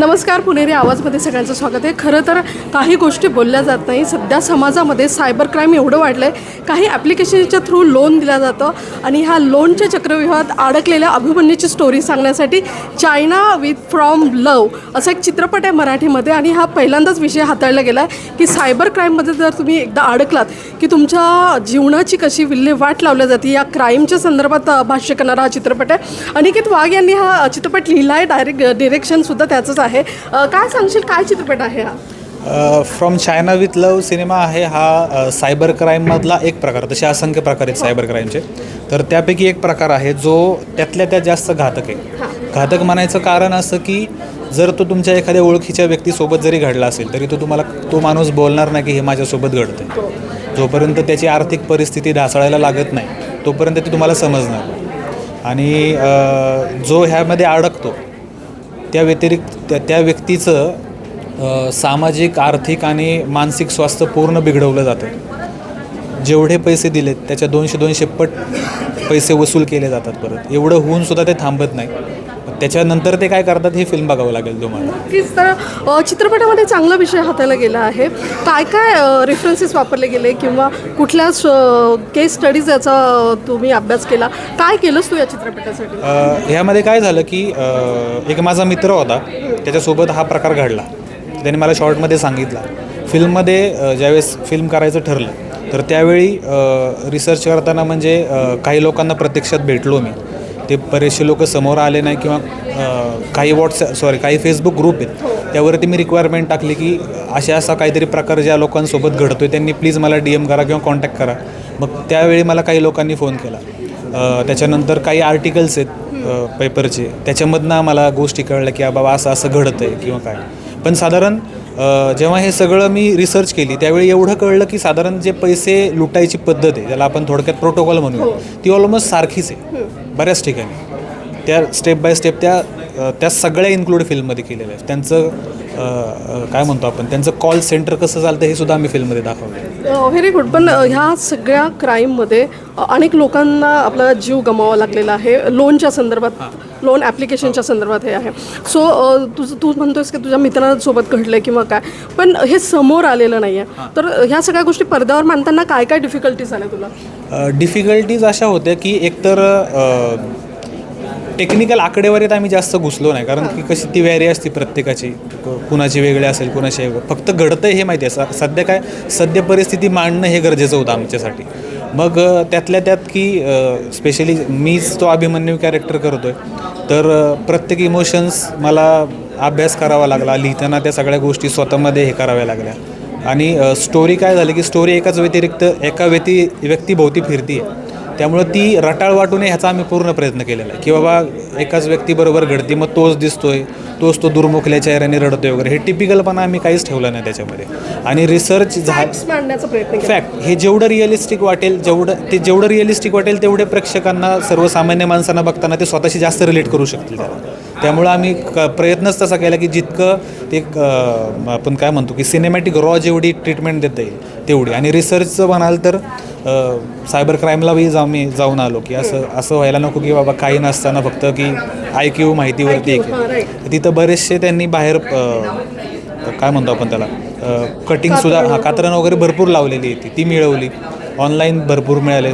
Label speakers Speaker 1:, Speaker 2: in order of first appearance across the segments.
Speaker 1: नमस्कार पुणेरी आवाजमध्ये सगळ्यांचं स्वागत आहे. खरं तर काही गोष्टी बोलल्या जात नाही. सध्या समाजामध्ये सायबर क्राईम एवढं वाढलं आहे काही ॲप्लिकेशनच्या थ्रू लोन दिलं जातं आणि ह्या लोनच्या चक्रव्यूहात अडकलेल्या अभिमन्यूची स्टोरी सांगण्यासाठी चायना विथ फ्रॉम लव असा एक चित्रपट आहे मराठीमध्ये आणि हा पहिल्यांदाच विषय हाताळला गेला आहे की सायबर क्राईममध्ये जर तुम्ही एकदा अडकलात की तुमच्या जीवनाची कशी विल्हेवाट लावल्या जाते या क्राईमच्या संदर्भात भाष्य करणारा हा चित्रपट आहे. अनिकेत वाघ यांनी हा चित्रपट लिहिला आहे डायरेक्ट डिरेक्शनसुद्धा त्याचंच आहे. अ, काय सांगशील? काय चित्रपट आहे हा?
Speaker 2: फ्रॉम चायना विथ लव सिनेमा आहे हा सायबर क्राईममधला एक प्रकार. तसे असंख्य प्रकार आहेत सायबर क्राईमचे तर त्यापैकी एक प्रकार आहे जो त्यातल्या त्यात जास्त घातक आहे. घातक म्हणायचं कारण असं की जर तो तुमच्या एखाद्या ओळखीच्या व्यक्तीसोबत जरी घडला असेल तरी तो तुम्हाला तो माणूस बोलणार नाही की हे माझ्यासोबत घडतं जोपर्यंत त्याची आर्थिक परिस्थिती ढासळायला लागत नाही तोपर्यंत ते तुम्हाला समजणार. आणि जो ह्यामध्ये अडकतो त्या व्यतिरिक्त त्या त्या व्यक्तीचं सामाजिक आर्थिक आणि मानसिक स्वास्थ्य पूर्ण बिघडवलं जातं. जेवढे पैसे दिलेत त्याच्या दोनशे दोनशे पट पैसे वसूल केले जातात परत. एवढं होऊन सुद्धा ते थांबत नाही. त्याच्यानंतर ते काय करतात हे फिल्म बघावं लागेल तुम्हाला.
Speaker 1: नक्कीच. तर चित्रपटामध्ये चांगला विषय हाताळला गेला आहे. काय काय रेफरन्सेस वापरले गेले किंवा कुठल्या केस स्टडीज याचा तुम्ही अभ्यास केला? काय केलंस तू या चित्रपटासाठी?
Speaker 2: ह्यामध्ये काय झालं की एक माझा मित्र होता. त्याच्यासोबत हा प्रकार घडला. त्याने मला शॉर्टमध्ये सांगितला. फिल्ममध्ये ज्यावेळेस फिल्म करायचं ठरलं तर त्यावेळी रिसर्च करताना म्हणजे काही लोकांना प्रत्यक्षात भेटलो मी. ते बरेचसे लोक समोर आले नाही किंवा काही व्हॉट्सॲप सॉरी काही फेसबुक ग्रुप आहेत. त्यावरती मी रिक्वायरमेंट टाकली की अशा असा काहीतरी प्रकार ज्या लोकांसोबत घडतो आहे त्यांनी प्लीज मला डी एम करा किंवा कॉन्टॅक्ट करा. मग त्यावेळी मला काही लोकांनी फोन केला. त्याच्यानंतर काही आर्टिकल्स आहेत पेपरचे त्याच्यामधनं मला गोष्टी कळल्या की बाबा असं असं घडतं आहे किंवा काय. पण साधारण जेव्हा हे सगळं मी रिसर्च केली त्यावेळी एवढं कळलं की साधारण जे पैसे लुटायची पद्धत आहे त्याला आपण थोडक्यात प्रोटोकॉल म्हणूया ती ऑलमोस्ट सारखीच आहे. बऱ्याच ठिकाणी. त्या स्टेप बाय स्टेप त्या त्या सगळ्या इन्क्लूड फिल्ममध्ये केलेल्या आहेत. त्यांचं काय म्हणतो आपण त्यांचं कॉल सेंटर कसं चालतं हे सुद्धा आम्ही फिल्ममध्ये दाखवलं
Speaker 1: व्हेरी गुड. पण ह्या सगळ्या क्राईममध्ये अनेक लोकांना आपला जीव गमावा लागलेला आहे. लोनच्या संदर्भात लोन ॲप्लिकेशनच्या संदर्भात हे आहे. सो तुझं तू म्हणतोयस की तुझ्या मित्रांसोबत घडलं किंवा काय. पण हे समोर आलेलं नाही आहे तर ह्या सगळ्या गोष्टी पडद्यावर मांडताना काय काय डिफिकल्टीज आल्या तुला?
Speaker 2: डिफिकल्टीज अशा होत्या की एकतर टेक्निकल आकडेवारीत आम्ही जास्त घुसलो नाही कारण की कशी ती व्हॅरी असते प्रत्येकाची. कुणाची वेगळी असेल कुणाची फक्त घडतं हे माहिती आहे. सध्या काय सद्य परिस्थिती मांडणं हे गरजेचं होतं आमच्यासाठी. मग त्यातल्या त्यात की स्पेशली मीच तो अभिमन्यू कॅरेक्टर करतो आहे तर प्रत्येक इमोशन्स मला अभ्यास करावा लागला लिहिताना त्या सगळ्या गोष्टी स्वतःमध्ये हे कराव्या लागल्या. आणि स्टोरी काय झाली की स्टोरी एकाच व्यतिरिक्त एका व्यती व्यक्तीभोवती फिरती आहे त्यामुळं ती रटाळ वाटू नये ह्याचा आम्ही पूर्ण प्रयत्न केलेला आहे. की बाबा एकाच व्यक्तीबरोबर घडती मग तोच दिसतोय तोच तो दुर्मुखल्या चेहऱ्याने रडतोय वगैरे. हे टिपिकलपणा आम्ही काहीच ठेवलं नाही त्याच्यामध्ये. आणि रिसर्च
Speaker 1: मांडण्याचा प्रयत्न
Speaker 2: फॅक्ट हे जेवढं रिअलिस्टिक वाटेल जेवढं ते जेवढं रिअलिस्टिक वाटेल तेवढे प्रेक्षकांना सर्वसामान्य माणसांना बघताना ते स्वतःशी जास्त रिलेट करू शकतील त्याला. त्यामुळं आम्ही क प्रयत्नच तसा केला की जितकं ते आपण काय म्हणतो की सिनेमॅटिक रॉ जेवढी ट्रीटमेंट देता येईल तेवढी. आणि रिसर्चचं म्हणाल तर सायबर क्राईमलाही जाऊ मी जाऊन आलो की असं असं व्हायला नको की बाबा काही नसताना फक्त की आय क्यू माहितीवरती तिथं बरेचसे त्यांनी बाहेर काय म्हणतो आपण त्याला? कटिंगसुद्धा हां कात्रण वगैरे भरपूर लावलेली आहे ती. ती मिळवली. ऑनलाईन भरपूर मिळाले.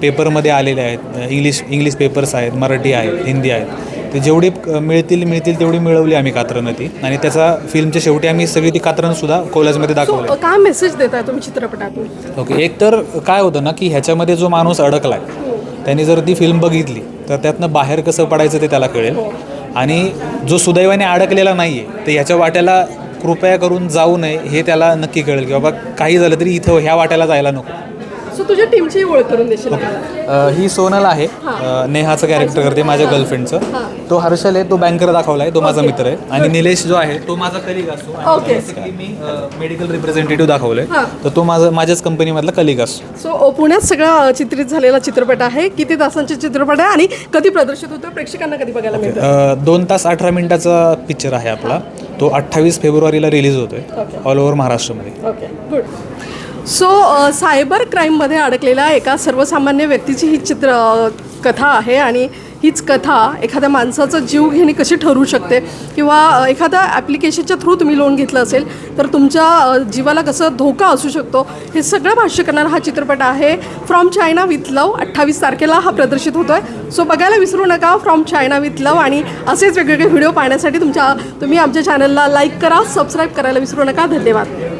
Speaker 2: पेपरमध्ये आलेले आहेत. इंग्लिश इंग्लिश पेपर्स आहेत. मराठी आहेत. हिंदी आहेत. ते जेवढी मिळतील मिळतील तेवढी मिळवली आम्ही कात्रणं ती. आणि त्याचा फिल्मच्या शेवटी आम्ही सगळी ती कात्रणसुद्धा कोलाजमध्ये दाखवली.
Speaker 1: काय मेसेज देताय तुम्ही चित्रपटातून?
Speaker 2: ओके एक तर काय होतं ना की ह्याच्यामध्ये जो माणूस अडकला आहे त्याने जर ती फिल्म बघितली तर त्यातनं बाहेर कसं पडायचं ते त्याला कळेल. आणि जो सुदैवाने अडकलेला नाही आहे तर ह्याच्या वाट्याला कृपया करून जाऊ नये हे त्याला नक्की कळेल की बाबा काही झालं तरी इथं ह्या वाट्याला जायला नको.
Speaker 1: सो तुझ्या टीमची ओळख करून देशील?
Speaker 2: अ, ही सोनल आहे. अ, नेहाचं कॅरेक्टर करते माझ्या गर्लफ्रेंडचं तो हर्षल आहे तो बँकर दाखवला आहे तो माझा मित्र आहे. आणि निलेश जो आहे तो माझा कलिग असतो.
Speaker 1: Okay.
Speaker 2: मी मेडिकल रिप्रेझेंटेटिव्ह दाखवलं
Speaker 1: हां.
Speaker 2: आहे तर तो माझा माझ्याच कंपनीमधला कलिग असतो.
Speaker 1: सो अ, पुण्यात सगळा अ, चित्रित झालेला चित्रपट आहे. किती तासांचे चित्रपट आहे आणि कधी प्रदर्शित होतो प्रेक्षकांना कधी बघायला मिळतं
Speaker 2: अ, दोन तास अठरा मिनिटाचा पिक्चर आहे आपला. तो अठ्ठावीस फेब्रुवारीला रिलीज होतोय.
Speaker 1: Okay.
Speaker 2: ऑल ओव्हर महाराष्ट्रामध्ये.
Speaker 1: ओके गुड सो सायबर क्राईममध्ये अडकलेल्या एका सर्वसामान्य व्यक्तीची ही चित्र कथा आहे आणि हीच कथा एखाद्या माणसाचा जीव घेणे कशी ठरू शकते? किंवा एखाद्या ॲप्लिकेशनच्या थ्रू तुम्ही लोन घेतलं असेल तर तुमच्या जीवाला कसं धोका असू शकतो? हे सगळं भाष्य करणारा हा चित्रपट आहे फ्रॉम चायना विथ लव अठ्ठावीस तारखेला हा प्रदर्शित होतो आहे सो बघायला विसरू नका फ्रॉम चायना विथ लव आणि असेच वेगवेगळे व्हिडिओ पाहण्यासाठी तुमच्या तुम्ही आमच्या चॅनलला लाईक करा सबस्क्राईब करायला विसरू नका. धन्यवाद.